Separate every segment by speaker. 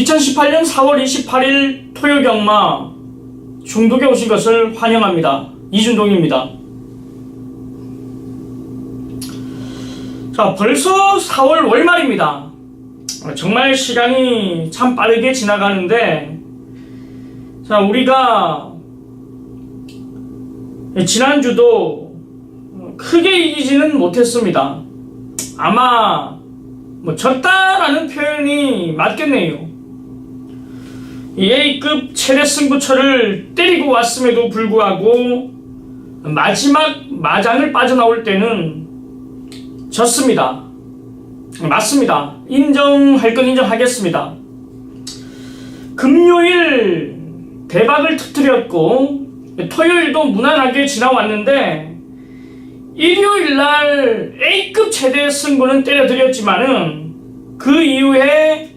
Speaker 1: 2018년 4월 28일 토요 경마 중독에 오신 것을 환영합니다. 이준동입니다. 자, 벌써 4월 월말입니다. 정말 시간이 참 빠르게 지나가는데, 자, 우리가 지난주도 크게 이기지는 못했습니다. 아마 뭐 졌다라는 표현이 맞겠네요. 이 A급 최대 승부처를 때리고 왔음에도 불구하고 마지막 마장을 빠져나올 때는 졌습니다. 맞습니다. 인정할 건 인정하겠습니다. 금요일 대박을 터뜨렸고 토요일도 무난하게 지나왔는데 일요일 날 A급 최대 승부는 때려드렸지만은 그 이후에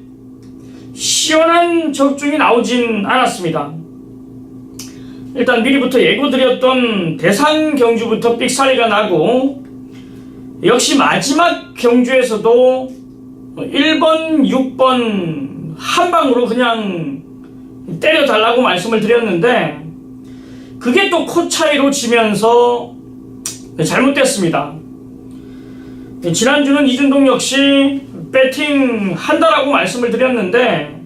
Speaker 1: 시원한 적중이 나오진 않았습니다. 일단 미리부터 예고드렸던 대상 경주부터 삑사리가 나고 역시 마지막 경주에서도 1번, 6번 한 방으로 그냥 때려달라고 말씀을 드렸는데 그게 또 코 차이로 지면서 잘못됐습니다. 지난주는 이준동 역시 배팅 한다라고 말씀을 드렸는데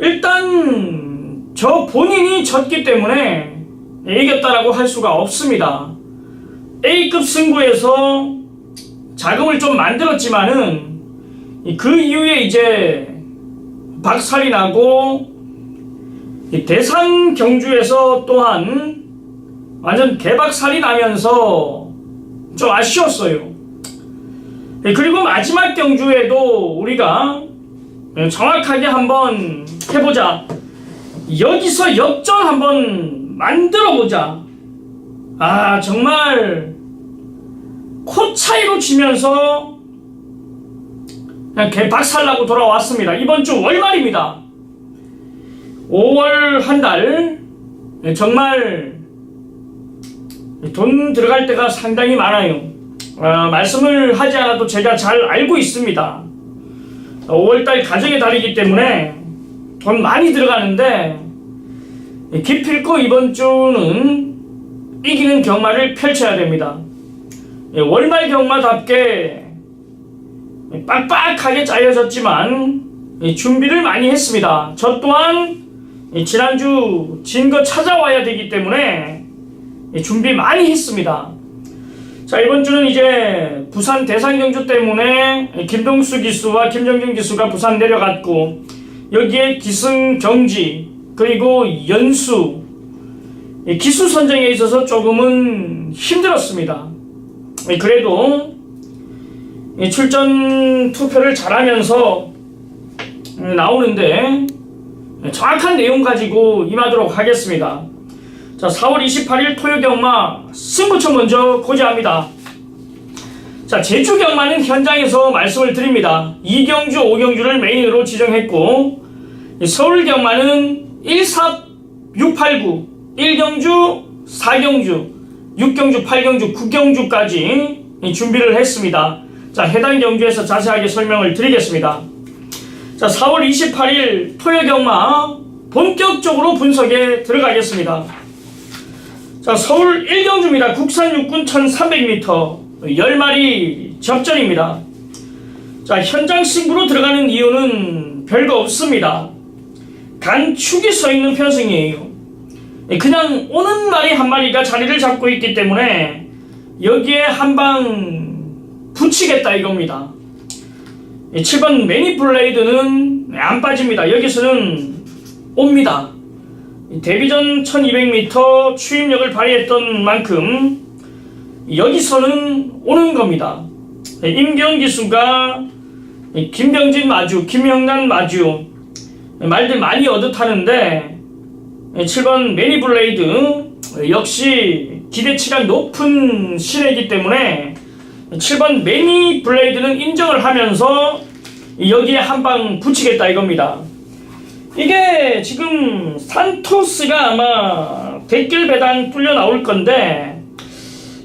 Speaker 1: 일단 저 본인이 졌기 때문에 이겼다라고 할 수가 없습니다. A급 승부에서 자금을 좀 만들었지만은 그 이후에 이제 박살이 나고 대상 경주에서 또한 완전 개박살이 나면서 좀 아쉬웠어요. 그리고 마지막 경주에도 우리가 정확하게 한번 해보자. 여기서 역전 한번 만들어 보자. 아, 정말 코 차이로 지면서 그냥 개박살나고 돌아왔습니다. 이번 주 월말입니다. 5월 한 달 정말 돈 들어갈 때가 상당히 많아요. 어, 말씀을 하지 않아도 제가 잘 알고 있습니다. 5월달 가정의 달이기 때문에 돈 많이 들어가는데 기필코 이번 주는 이기는 경마를 펼쳐야 됩니다. 예, 월말 경마답게 빡빡하게 짜여졌지만 준비를 많이 했습니다. 저 또한 지난주 진 거 찾아와야 되기 때문에 준비 많이 했습니다. 자, 이번 주는 이제 부산 대상경주 때문에 김동수 기수와 김정진 기수가 부산 내려갔고, 여기에 기승 경지, 그리고 연수, 기수 선정에 있어서 조금은 힘들었습니다. 그래도 출전 투표를 잘하면서 나오는데 정확한 내용 가지고 임하도록 하겠습니다. 자, 4월 28일 토요 경마 승부처 먼저 고지합니다. 자, 제주 경마는 현장에서 말씀을 드립니다. 2경주, 5경주를 메인으로 지정했고 서울 경마는 1, 4, 6, 8, 9 1경주, 4경주, 6경주, 8경주, 9경주까지 준비를 했습니다. 자, 해당 경주에서 자세하게 설명을 드리겠습니다. 자, 4월 28일 토요 경마 본격적으로 분석에 들어가겠습니다. 자, 서울 1경주입니다. 국산 육군 1300m 10마리 접전입니다. 자, 현장 승부로 들어가는 이유는 별거 없습니다. 간축이 서 있는 편승이에요. 그냥 오는 말이 한 마리가 자리를 잡고 있기 때문에 여기에 한 방 붙이겠다 이겁니다. 7번 매니플레이드는 안 빠집니다. 여기서는 옵니다. 데뷔전 1200m 추임력을 발휘했던 만큼 여기서는 오는 겁니다. 임경 기수가 김병진 마주, 김형난 마주 말들 많이 얻어타는데 7번 매니 블레이드 역시 기대치가 높은 신이기 때문에 7번 매니 블레이드는 인정을 하면서 여기에 한 방 붙이겠다 이겁니다. 이게 지금 산토스가 아마 댓글 배당 뚫려 나올 건데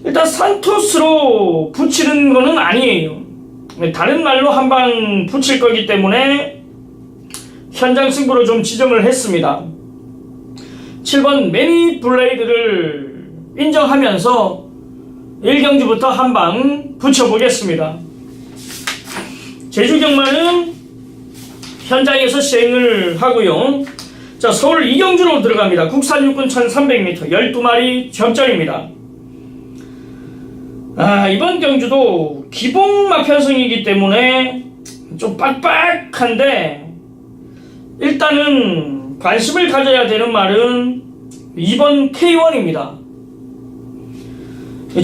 Speaker 1: 일단 산토스로 붙이는 거는 아니에요. 다른 말로 한 방 붙일 거기 때문에 현장 승부로 좀 지정을 했습니다. 7번 매니 블레이드를 인정하면서 1경주부터 한 방 붙여보겠습니다. 제주 경마는 현장에서 시행을 하고요. 자, 서울 이경주로 들어갑니다. 국산 육군 1300m 12마리 접전입니다. 아, 이번 경주도 기봉마 편성이기 때문에 좀 빡빡한데 일단은 관심을 가져야 되는 말은 2번 K1입니다.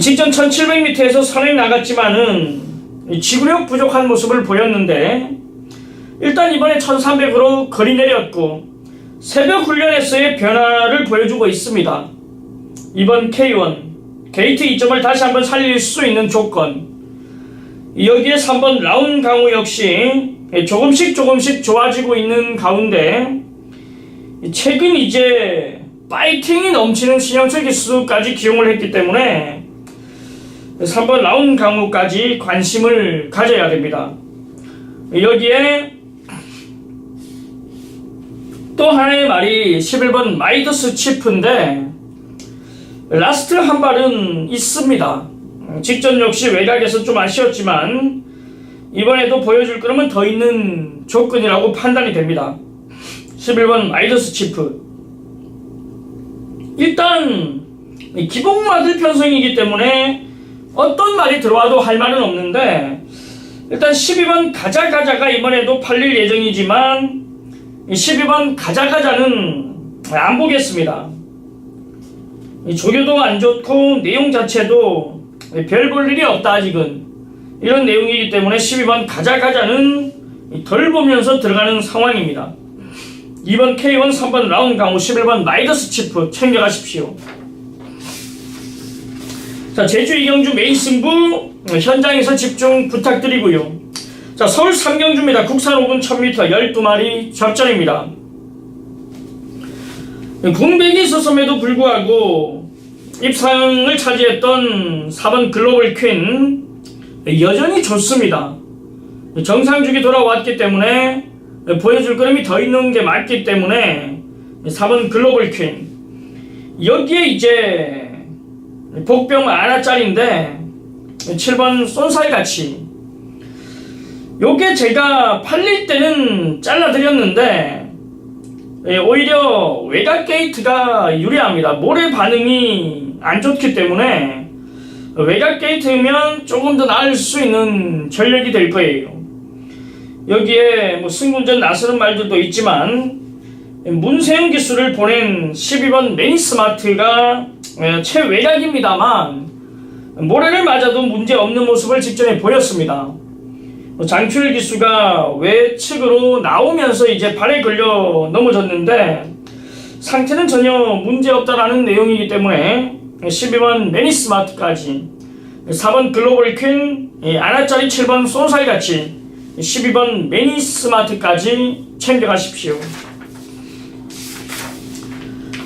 Speaker 1: 직전 1700m에서 선에 나갔지만은 지구력 부족한 모습을 보였는데 일단 이번에 1300으로 거리 내렸고 새벽 훈련에서의 변화를 보여주고 있습니다. 이번 K1 게이트 2점을 다시 한번 살릴 수 있는 조건 여기에 3번 라운 강우 역시 조금씩 조금씩 좋아지고 있는 가운데 최근 이제 파이팅이 넘치는 신영철 기수까지 기용을 했기 때문에 3번 라운 강우까지 관심을 가져야 됩니다. 여기에 또 하나의 말이 11번 마이더스 치프인데 라스트 한 발은 있습니다. 직전 역시 외곽에서 좀 아쉬웠지만 이번에도 보여줄 거라면 더 있는 조건이라고 판단이 됩니다. 11번 마이더스 치프 일단 기복마들 편성이기 때문에 어떤 말이 들어와도 할 말은 없는데 일단 12번 가자 가자가 이번에도 팔릴 예정이지만 12번 가자가자는 안 보겠습니다. 조교도 안 좋고 내용 자체도 별 볼 일이 없다 아직은 이런 내용이기 때문에 12번 가자가자는 덜 보면서 들어가는 상황입니다. 2번 K1, 3번 라운 강호, 11번 마이더스 치프 챙겨가십시오. 자, 제주 이경주 메인 승부 현장에서 집중 부탁드리고요. 자, 서울 삼경주입니다. 국산 5분 1000m 12마리 접전입니다. 공백이 있었음에도 불구하고 입상을 차지했던 4번 글로벌 퀸 여전히 좋습니다. 정상주기 돌아왔기 때문에 보여줄 그림이 더 있는 게 맞기 때문에 4번 글로벌 퀸 여기에 이제 복병 아나짜리인데 7번 쏜살 같이 요게 제가 팔릴 때는 잘라드렸는데 예, 오히려 외곽 게이트가 유리합니다. 모래 반응이 안 좋기 때문에 외곽 게이트면 조금 더 나을 수 있는 전력이 될 거예요. 여기에 뭐 승군전 나서는 말들도 있지만 문세영 기수를 보낸 12번 매니스마트가 예, 최외곽입니다만 모래를 맞아도 문제 없는 모습을 직전에 보였습니다. 장출 기수가 외측으로 나오면서 이제 발에 걸려 넘어졌는데 상태는 전혀 문제 없다라는 내용이기 때문에 12번 매니스마트까지 4번 글로벌 퀸 아나짜리 7번 쏜살같이 12번 매니스마트까지 챙겨가십시오.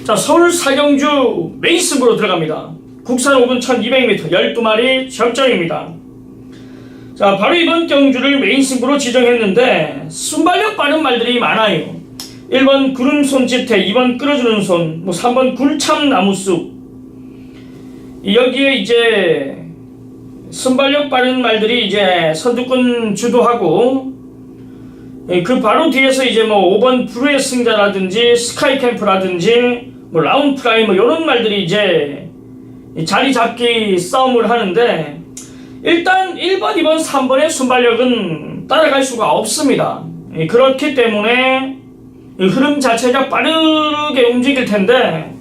Speaker 1: 자 서울 사경주 메이스부로 들어갑니다. 국산 5분 1200m 12마리 접전입니다. 자, 바로 이번 경주를 메인 승부로 지정했는데 순발력 빠른 말들이 많아요. 1번 구름 손짓태, 2번 끌어주는 손, 뭐 3번 굴참 나무숲. 여기에 이제 순발력 빠른 말들이 이제 선두권 주도하고 예, 그 바로 뒤에서 이제 뭐 5번 브루의 승자라든지 스카이 캠프라든지 뭐 라운 프라이 뭐 이런 말들이 이제 자리 잡기 싸움을 하는데 일단 1번, 2번, 3번의 순발력은 따라갈 수가 없습니다. 예, 그렇기 때문에 흐름 자체가 빠르게 움직일 텐데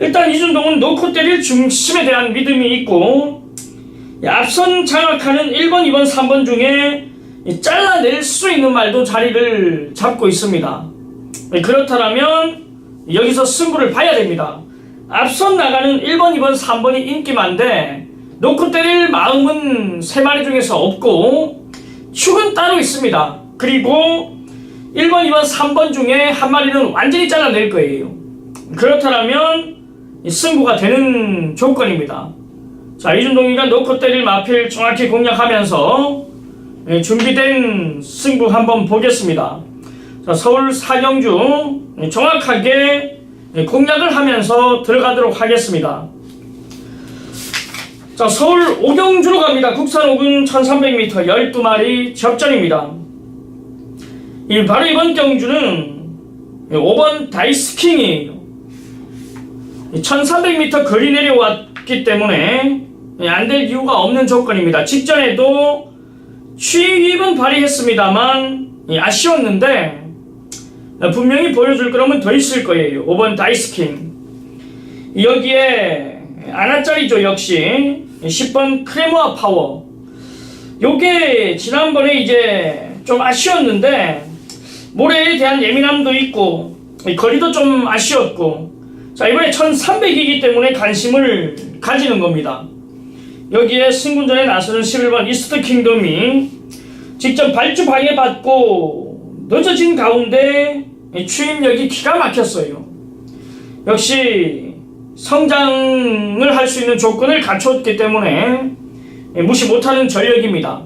Speaker 1: 일단 이준동은 놓고 때릴 중심에 대한 믿음이 있고 앞선 장악하는 1번, 2번, 3번 중에 잘라낼 수 있는 말도 자리를 잡고 있습니다. 예, 그렇다면 여기서 승부를 봐야 됩니다. 앞선 나가는 1번, 2번, 3번이 인기만데 놓고 때릴 마음은 세 마리 중에서 없고 축은 따로 있습니다. 그리고 1번, 2번, 3번 중에 한 마리는 완전히 잘라낼 거예요. 그렇다면 승부가 되는 조건입니다. 자, 이준동이가 놓고 때릴 마필 정확히 공략하면서 예, 준비된 승부 한번 보겠습니다. 자, 서울 사경주 정확하게 공략을 하면서 들어가도록 하겠습니다. 자, 서울 오경주로 갑니다. 국산 오금 1300m 12마리 접전입니다. 이 바로 이번 경주는 5번 다이스킹이에요. 1300m 거리 내려왔기 때문에 안 될 이유가 없는 조건입니다. 직전에도 취입은 발휘했습니다만 아쉬웠는데 분명히 보여줄 거라면 더 있을 거예요. 5번 다이스킹. 여기에 아나짜리죠 역시 10번 크레모아 파워. 요게 지난번에 이제 좀 아쉬웠는데 모래에 대한 예민함도 있고 거리도 좀 아쉬웠고 자 이번에 1300이기 때문에 관심을 가지는 겁니다. 여기에 승군전에 나서는 11번 이스트 킹덤이 직접 발주 방해받고 늦어진 가운데 추임력이 기가 막혔어요. 역시 성장을 할 수 있는 조건을 갖췄기 때문에 무시 못하는 전력입니다.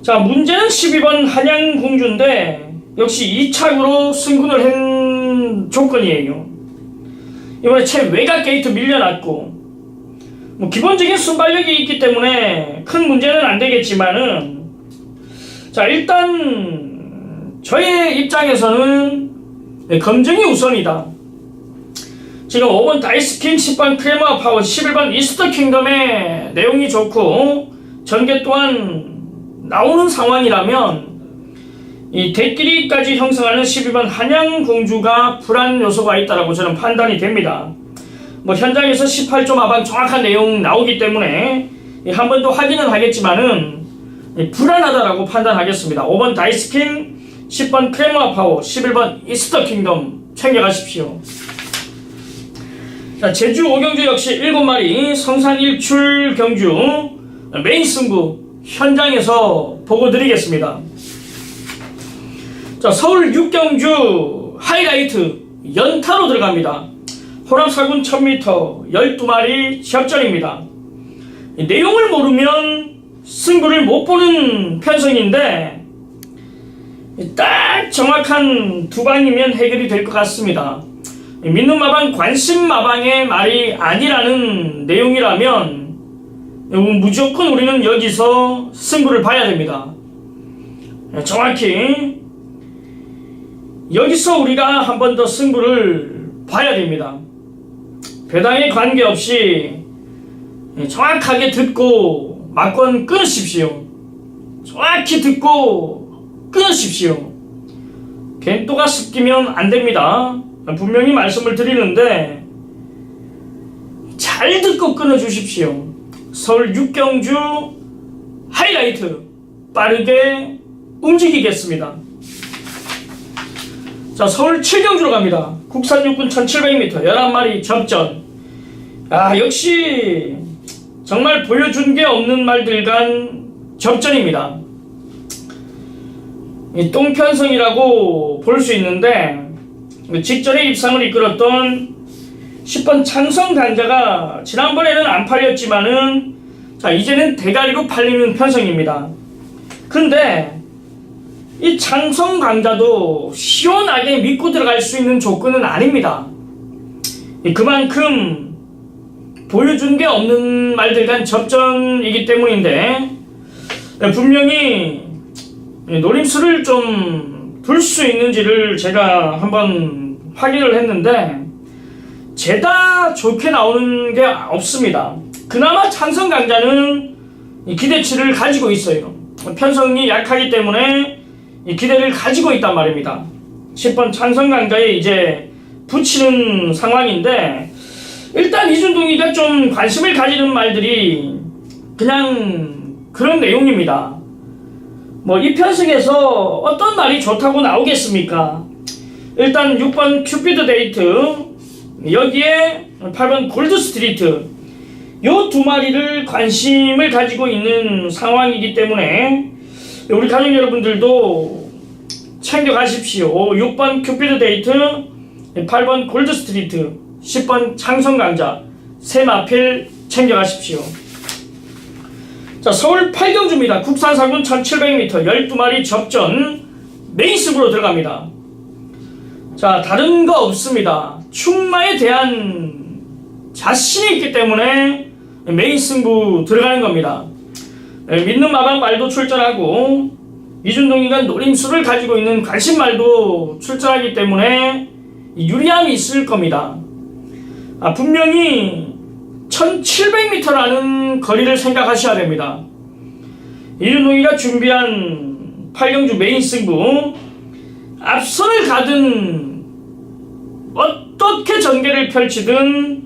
Speaker 1: 자, 문제는 12번 한양공주인데 역시 2착으로 승군을 한 조건이에요. 이번에 최외곽 게이트 밀려났고 뭐 기본적인 순발력이 있기 때문에 큰 문제는 안 되겠지만은 자 일단 저의 입장에서는 검증이 우선이다. 지금 5번 다이스킨, 10번 크레마 파워, 11번 이스터 킹덤의 내용이 좋고 전개 또한 나오는 상황이라면 이 대끼리까지 형성하는 12번 한양 공주가 불안 요소가 있다라고 저는 판단이 됩니다. 뭐 현장에서 18조 마방 정확한 내용 나오기 때문에 한 번 더 확인은 하겠지만은 불안하다라고 판단하겠습니다. 5번 다이스킨, 10번 크레마 파워, 11번 이스터 킹덤 챙겨가십시오. 자, 제주 오경주 역시 7마리 성산 일출 경주 메인 승부 현장에서 보고 드리겠습니다. 자, 서울 육경주 하이라이트 연타로 들어갑니다. 호남사군 1000m 12마리 접전입니다. 내용을 모르면 승부를 못 보는 편성인데 딱 정확한 두 방이면 해결이 될 것 같습니다. 믿는 마방 관심 마방의 말이 아니라는 내용이라면 무조건 우리는 여기서 승부를 봐야 됩니다. 정확히 여기서 우리가 한 번 더 승부를 봐야 됩니다. 배당에 관계없이 정확하게 듣고 막권 끊으십시오. 정확히 듣고 끊으십시오. 겐또가 습기면 안 됩니다. 분명히 말씀을 드리는데 잘 듣고 끊어 주십시오. 서울 육경주 하이라이트 빠르게 움직이겠습니다. 자, 서울 7경주로 갑니다. 국산 육군 1700m 11마리 접전. 아, 역시 정말 보여준 게 없는 말들 간 접전입니다. 이 똥편성이라고 볼 수 있는데 직전에 입상을 이끌었던 10번 창성 단자가 지난번에는 안 팔렸지만은 자 이제는 대가리로 팔리는 편성입니다. 근데 이 창성 강자도 시원하게 믿고 들어갈 수 있는 조건은 아닙니다. 그만큼 보여준 게 없는 말들 간 접전이기 때문인데 분명히 노림수를 좀 둘 수 있는지를 제가 한번 확인을 했는데 죄다 좋게 나오는 게 없습니다. 그나마 찬성 강자는 기대치를 가지고 있어요. 편성이 약하기 때문에 기대를 가지고 있단 말입니다. 10번 찬성 강자에 이제 붙이는 상황인데 일단 이준동이가 좀 관심을 가지는 말들이 그냥 그런 내용입니다. 뭐 이 편승에서 어떤 말이 좋다고 나오겠습니까? 일단 6번 큐피드 데이트 여기에 8번 골드 스트리트 요 두 마리를 관심을 가지고 있는 상황이기 때문에 우리 가족 여러분들도 챙겨 가십시오. 6번 큐피드 데이트 8번 골드 스트리트 10번 창성 강자 세 마필 챙겨 가십시오. 자, 서울 8경주입니다. 국산 상군 1700m 12마리 접전 메인스으로 들어갑니다. 자, 다른 거 없습니다. 충마에 대한 자신이 있기 때문에 메인 승부 들어가는 겁니다. 예, 믿는 마방 말도 출전하고 이준동이가 노림수를 가지고 있는 관심 말도 출전하기 때문에 유리함이 있을 겁니다. 아, 분명히 1700m라는 거리를 생각하셔야 됩니다. 이준동이가 준비한 8경주 메인 승부 앞선을 가든 어떻게 전개를 펼치든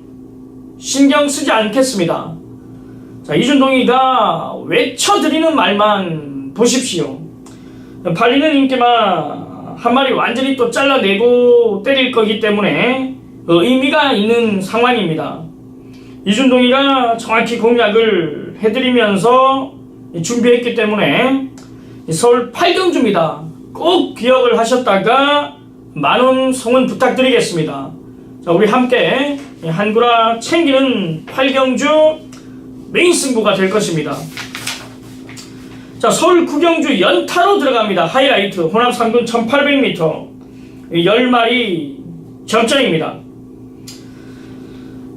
Speaker 1: 신경 쓰지 않겠습니다. 자, 이준동이가 외쳐드리는 말만 보십시오. 팔리는 인기만 한 마리 완전히 또 잘라내고 때릴 거기 때문에 어, 의미가 있는 상황입니다. 이준동이가 정확히 공략을 해드리면서 준비했기 때문에 서울 8경주입니다. 꼭 기억을 하셨다가 만원 송은 부탁드리겠습니다. 자, 우리 함께 한구라 챙기는 8경주 메인 승부가 될 것입니다. 자, 서울 구경주 연타로 들어갑니다. 하이라이트 호남 3군 1800m 10마리 접전입니다.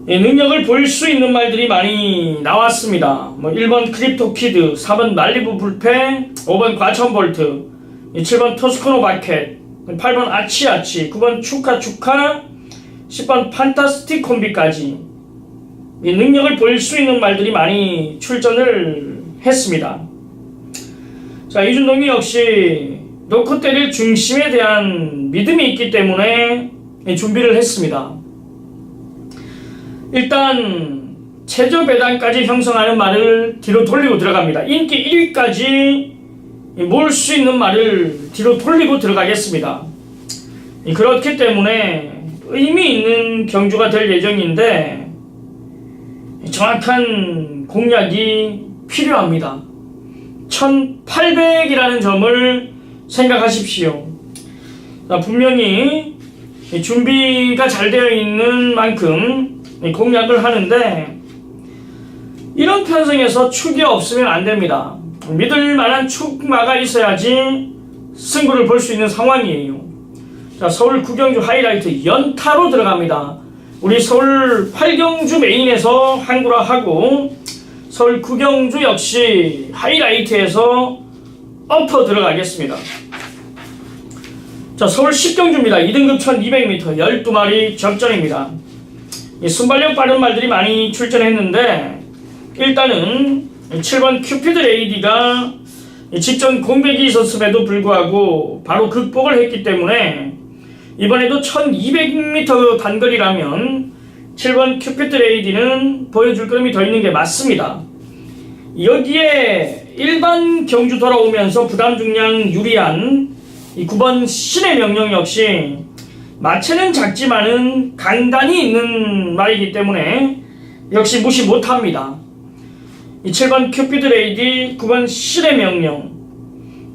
Speaker 1: 이 능력을 볼 수 있는 말들이 많이 나왔습니다. 뭐 1번 크립토 키드, 4번 말리부 불패, 5번 과천 볼트, 7번 토스코노 바켓, 8번 아치 아치, 9번 축하 축하, 10번 판타스틱 콤비까지 이 능력을 볼수 있는 말들이 많이 출전을 했습니다. 자, 이준동이 역시 놓고 때릴 중심에 대한 믿음이 있기 때문에 준비를 했습니다. 일단 최저 배당까지 형성하는 말을 뒤로 돌리고 들어갑니다. 인기 1위까지 몰 수 있는 말을 뒤로 돌리고 들어가겠습니다. 그렇기 때문에 의미 있는 경주가 될 예정인데 정확한 공략이 필요합니다. 1800이라는 점을 생각하십시오. 분명히 준비가 잘 되어 있는 만큼 공략을 하는데 이런 편성에서 축이 없으면 안 됩니다. 믿을 만한 축마가 있어야지 승부를 볼 수 있는 상황이에요. 자, 서울 구경주 하이라이트 연타로 들어갑니다. 우리 서울 8경주 메인에서 한구라 하고 서울 구경주 역시 하이라이트에서 엎어 들어가겠습니다. 자, 서울 10경주입니다. 2등급 1200m 12마리 접전입니다. 이 순발력 빠른 말들이 많이 출전했는데 일단은 7번 큐피드 레이디가 직전 공백이 있었음에도 불구하고 바로 극복을 했기 때문에 이번에도 1200m 단거리라면 7번 큐피드 레이디는 보여줄 그림이 더 있는 게 맞습니다. 여기에 일반 경주 돌아오면서 부담 중량 유리한 이 9번 신의 명령 역시 마체는 작지만은 강단이 있는 말이기 때문에 역시 무시 못합니다. 이 7번 큐피드 레이디, 9번 실의 명령.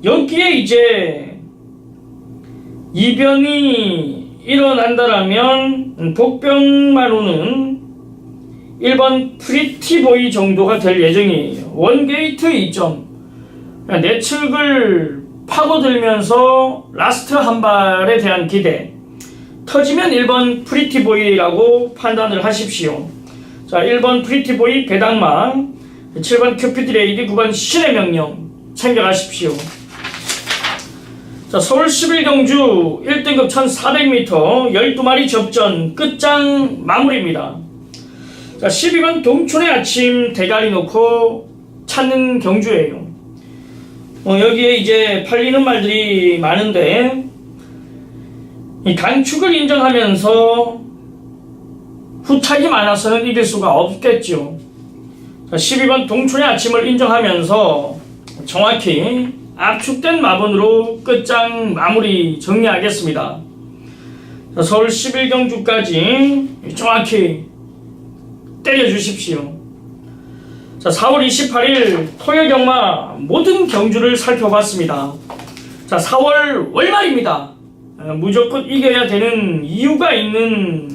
Speaker 1: 여기에 이제 이변이 일어난다라면 복병마로는 1번 프리티보이 정도가 될 예정이에요. 원게이트 2점. 내측을 파고들면서 라스트 한 발에 대한 기대. 터지면 1번 프리티보이라고 판단을 하십시오. 자, 1번 프리티보이 배당망, 7번 큐피드 레이디, 9번 신의 명령 챙겨가십시오. 자, 서울 11경주 1등급 1400m 12마리 접전 끝장 마무리입니다. 자, 12번 동촌의 아침 대가리 놓고 찾는 경주예요. 어, 여기에 이제 팔리는 말들이 많은데 이 단축을 인정하면서 후착이 많아서는 이길 수가 없겠죠. 12번 동촌의 아침을 인정하면서 정확히 압축된 마번으로 끝장 마무리 정리하겠습니다. 서울 11경주까지 정확히 때려주십시오. 자, 4월 28일 토요 경마 모든 경주를 살펴봤습니다. 자, 4월 월말입니다. 어, 무조건 이겨야 되는 이유가 있는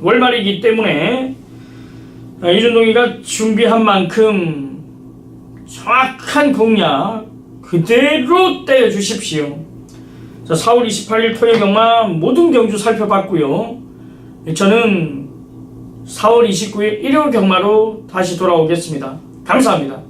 Speaker 1: 월말이기 때문에 어, 이준동이가 준비한 만큼 정확한 공략 그대로 때려 주십시오. 자, 4월 28일 토요 경마 모든 경주 살펴봤고요. 저는 4월 29일 일요 경마로 다시 돌아오겠습니다. 감사합니다.